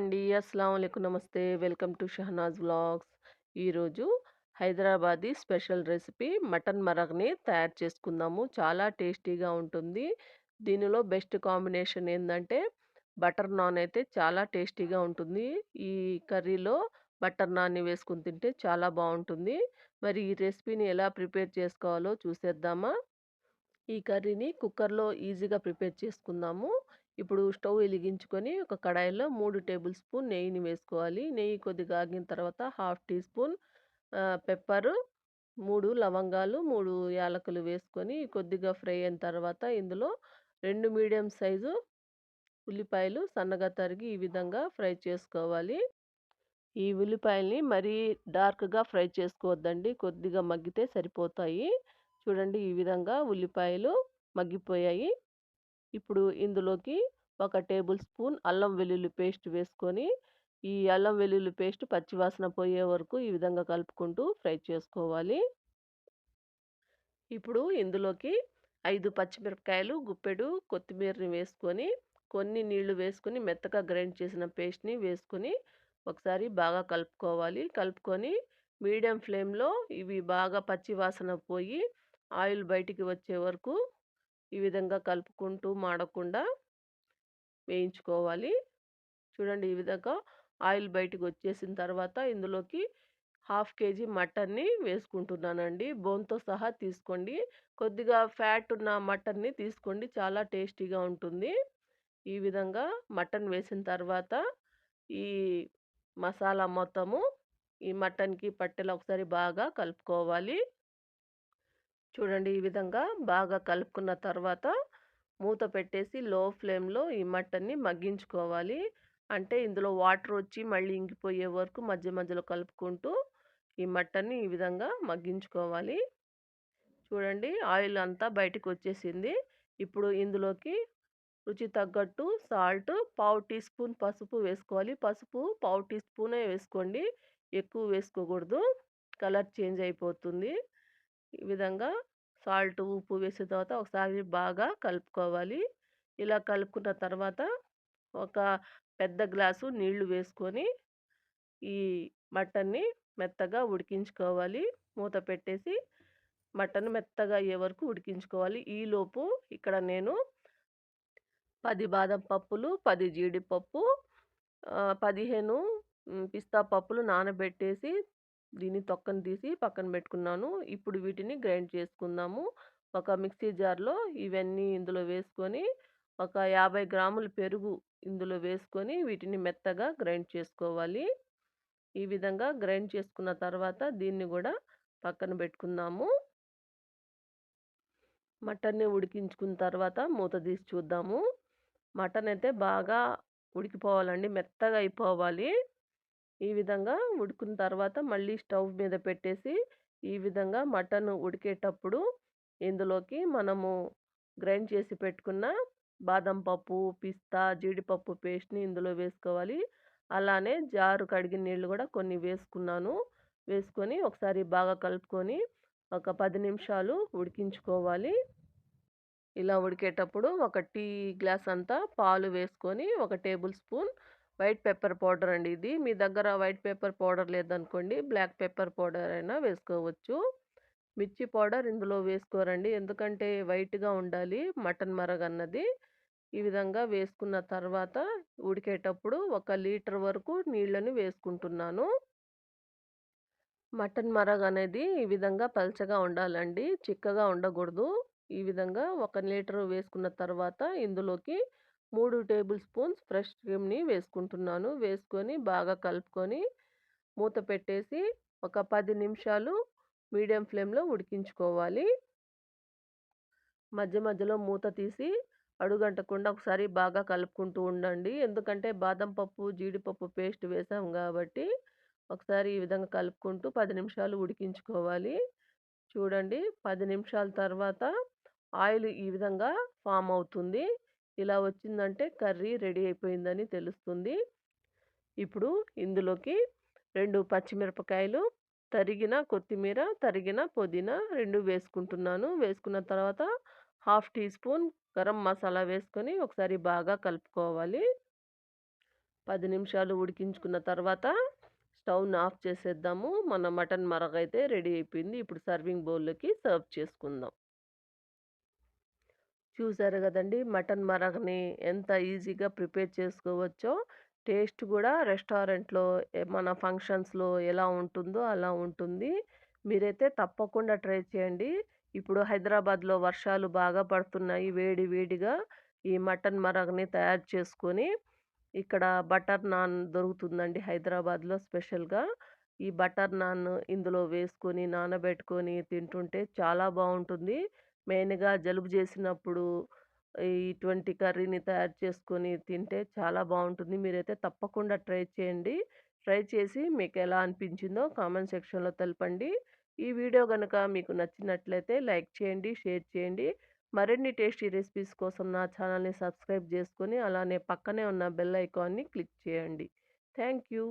అండి. అస్సలం అయికు నమస్తే. Welcome to Shahnaz vlogs. ఈరోజు హైదరాబాదీ స్పెషల్ రెసిపీ మటన్ మరగ్‌ని తయారు చేసుకుందాము. చాలా టేస్టీగా ఉంటుంది. దీనిలో బెస్ట్ కాంబినేషన్ ఏంటంటే బటర్ నాన్ అయితే చాలా టేస్టీగా ఉంటుంది. ఈ కర్రీలో బటర్ నాన్‌ని వేసుకొని తింటే చాలా బాగుంటుంది మరి ఈ రెసిపీని ఎలా ప్రిపేర్ చేసుకోవాలో చూసేద్దామా? ఈ కర్రీని కుక్కర్‌లో ఈజీగా ప్రిపేర్ చేసుకుందాము. ఇప్పుడు స్టవ్ వెలిగించుకొని ఒక కడాయిలో మూడు టేబుల్ స్పూన్ నెయ్యిని వేసుకోవాలి. నెయ్యి కొద్దిగా ఆగిన తర్వాత హాఫ్ టీ స్పూన్ పెప్పరు, మూడు లవంగాలు, మూడు యాలకులు వేసుకొని కొద్దిగా ఫ్రై అయిన తర్వాత ఇందులో రెండు మీడియం సైజు ఉల్లిపాయలు సన్నగా తరిగి ఈ విధంగా ఫ్రై చేసుకోవాలి. ఈ ఉల్లిపాయల్ని మరీ డార్క్‌గా ఫ్రై చేసుకోవద్దండి. కొద్దిగా మగ్గితే సరిపోతాయి. చూడండి ఈ విధంగా ఉల్లిపాయలు మగ్గిపోయాయి. ఇప్పుడు ఇందులోకి ఒక టేబుల్ స్పూన్ అల్లం వెల్లుల్లి పేస్ట్ వేసుకొని, ఈ అల్లం వెల్లుల్లి పేస్ట్ పచ్చివాసన పోయే వరకు ఈ విధంగా కలుపుకుంటూ ఫ్రై చేసుకోవాలి. ఇప్పుడు ఇందులోకి ఐదు పచ్చిమిరపకాయలు, గుప్పెడు కొత్తిమీరని వేసుకొని, కొన్ని నీళ్ళు వేసుకొని మెత్తగా గ్రైండ్ చేసిన పేస్ట్‌ని వేసుకొని ఒకసారి బాగా కలుపుకోవాలి. కలుపుకొని మీడియం ఫ్లేమ్‌లో ఇవి బాగా పచ్చి వాసన పోయి ఆయిల్ బయటికి వచ్చే వరకు ఈ విధంగా కలుపుకుంటూ మాడకుండా వేయించుకోవాలి. చూడండి ఈ విధంగా ఆయిల్ బయటికి వచ్చేసిన తర్వాత ఇందులోకి హాఫ్ కేజీ మటన్‌ని వేసుకుంటున్నానండి. బోన్‌తో సహా తీసుకోండి. కొద్దిగా ఫ్యాట్ ఉన్న మటన్‌ని తీసుకోండి. చాలా టేస్టీగా ఉంటుంది. ఈ విధంగా మటన్ వేసిన తర్వాత ఈ మసాలా మొత్తము ఈ మటన్‌కి పట్టెలు ఒకసారి బాగా కలుపుకోవాలి. చూడండి ఈ విధంగా బాగా కలుపుకున్న తర్వాత మూత పెట్టేసి లో ఫ్లేమ్‌లో ఈ మటన్‌ని మగ్గించుకోవాలి. అంటే ఇందులో వాటర్ వచ్చి మళ్ళీ ఇంకిపోయే వరకు మధ్య మధ్యలో కలుపుకుంటూ ఈ మటన్‌ని ఈ విధంగా మగ్గించుకోవాలి. చూడండి ఆయిల్ అంతా బయటికి వచ్చేసింది. ఇప్పుడు ఇందులోకి రుచి తగ్గట్టు సాల్ట్, పావు టీ స్పూన్ పసుపు వేసుకోవాలి. పసుపు పావు టీ స్పూనే వేసుకోండి. ఎక్కువ వేసుకోకూడదు. కలర్ చేంజ్ అయిపోతుంది. ఈ విధంగా సాల్ట్, ఉప్పు వేసిన తర్వాత ఒకసారి బాగా కలుపుకోవాలి. ఇలా కలుపుకున్న తర్వాత ఒక పెద్ద గ్లాసు నీళ్ళు వేసుకొని ఈ మటన్‌ని మెత్తగా ఉడికించుకోవాలి. మూత పెట్టేసి మటన్ మెత్తగా అయ్యే వరకు ఉడికించుకోవాలి. ఈలోపు ఇక్కడ నేను పది బాదం పప్పులు, పది జీడిపప్పు, పదిహేను పిస్తా పప్పులు నానబెట్టేసి దీన్ని తొక్కను తీసి పక్కన పెట్టుకున్నాను. ఇప్పుడు వీటిని గ్రైండ్ చేసుకుందాము. ఒక మిక్సీ జార్‌లో ఇవన్నీ ఇందులో వేసుకొని ఒక 50 గ్రాముల పెరుగు ఇందులో వేసుకొని వీటిని మెత్తగా గ్రైండ్ చేసుకోవాలి. ఈ విధంగా గ్రైండ్ చేసుకున్న తర్వాత దీన్ని కూడా పక్కన పెట్టుకుందాము. మటన్‌ని ఉడికించుకున్న తర్వాత మూత తీసి చూద్దాము. మటన్ అయితే బాగా ఉడికిపోవాలండి. మెత్తగా అయిపోవాలి. ఈ విధంగా ఉడికిన తర్వాత మళ్ళీ స్టవ్ మీద పెట్టేసి ఈ విధంగా మటన్ ఉడికేటప్పుడు ఇందులోకి మనము గ్రైండ్ చేసి పెట్టుకున్న బాదం పప్పు, పిస్తా, జీడిపప్పు పేస్ట్‌ని ఇందులో వేసుకోవాలి. అలానే జారు కడిగిన నీళ్ళు కూడా కొన్ని వేసుకున్నాను. వేసుకొని ఒకసారి బాగా కలుపుకొని ఒక పది నిమిషాలు ఉడికించుకోవాలి. ఇలా ఉడికేటప్పుడు ఒక టీ గ్లాస్ అంతా పాలు వేసుకొని ఒక table spoon white pepper powder అండి ఇది. మీ దగ్గర వైట్ పెప్పర్ పౌడర్ లేదనుకోండి బ్లాక్ పెప్పర్ పౌడర్ అయినా వేసుకోవచ్చు. మిర్చి పౌడర్ ఇందులో వేసుకోరండి. ఎందుకంటే వైట్‌గా ఉండాలి మటన్ మరగన్నది. ఈ విధంగా వేసుకున్న తర్వాత ఉడికేటప్పుడు ఒక లీటర్ వరకు నీళ్ళని వేసుకుంటున్నాను. మటన్ మరగ అనేది ఈ విధంగా పల్చగా ఉండాలండి. చిక్కగా ఉండకూడదు. ఈ విధంగా ఒక లీటర్ వేసుకున్న తర్వాత ఇందులోకి మూడు టేబుల్ స్పూన్స్ ఫ్రెష్ క్రీమ్‌ని వేసుకుంటున్నాను. వేసుకొని బాగా కలుపుకొని మూత పెట్టేసి ఒక పది నిమిషాలు మీడియం ఫ్లేమ్‌లో ఉడికించుకోవాలి. మధ్య మధ్యలో మూత తీసి అడుగంటకుండా ఒకసారి బాగా కలుపుకుంటూ ఉండండి. ఎందుకంటే బాదం పప్పు, జీడిపప్పు పేస్ట్ వేసాం కాబట్టి ఒకసారి ఈ విధంగా కలుపుకుంటూ పది నిమిషాలు ఉడికించుకోవాలి. చూడండి పది నిమిషాల తర్వాత ఆయిల్ ఈ విధంగా ఫామ్ అవుతుంది. ఇలా వచ్చిందంటే కర్రీ రెడీ అయిపోయిందని తెలుస్తుంది. ఇప్పుడు ఇందులోకి రెండు పచ్చిమిరపకాయలు, తరిగిన కొత్తిమీర, తరిగిన పుదీనా రెండు వేసుకుంటున్నాను. వేసుకున్న తర్వాత half tea spoon garam masala వేసుకొని ఒకసారి బాగా కలుపుకోవాలి. పది నిమిషాలు ఉడికించుకున్న తర్వాత స్టవ్‌ని ఆఫ్ చేసేద్దాము. మన మటన్ మరగైతే రెడీ అయిపోయింది. ఇప్పుడు సర్వింగ్ బౌల్‌లోకి సర్వ్ చేసుకుందాం. చూసారు కదండి మటన్ మరగని ఎంత ఈజీగా ప్రిపేర్ చేసుకోవచ్చో. టేస్ట్ కూడా రెస్టారెంట్‌లో మన ఫంక్షన్స్‌లో ఎలా ఉంటుందో అలా ఉంటుంది. మీరైతే తప్పకుండా ట్రై చేయండి. ఇప్పుడు హైదరాబాద్‌లో వర్షాలు బాగా పడుతున్నాయి. వేడి వేడిగా ఈ మటన్ మరగని తయారు చేసుకొని, ఇక్కడ బటర్ నాన్ దొరుకుతుందండి హైదరాబాద్‌లో స్పెషల్‌గా. ఈ బటర్ నాన్ ఇందులో వేసుకొని, నానబెట్టుకొని తింటుంటే చాలా బాగుంటుంది మెయిన్‌గా జలుబు చేసినప్పుడు ఇటువంటి కర్రీని తయారు చేసుకొని తింటే చాలా బాగుంటుంది మీరైతే తప్పకుండా ట్రై చేయండి. ట్రై చేసి మీకు ఎలా అనిపించిందో కామెంట్ సెక్షన్‌లో తెలపండి. ఈ వీడియో కనుక మీకు నచ్చినట్లయితే లైక్ చేయండి, షేర్ చేయండి. మరిన్ని టేస్టీ రెసిపీస్ కోసం నా ఛానల్‌ని సబ్స్క్రైబ్ చేసుకొని, అలానే పక్కనే ఉన్న బెల్ ఐకాన్‌ని క్లిక్ చేయండి. Thank you.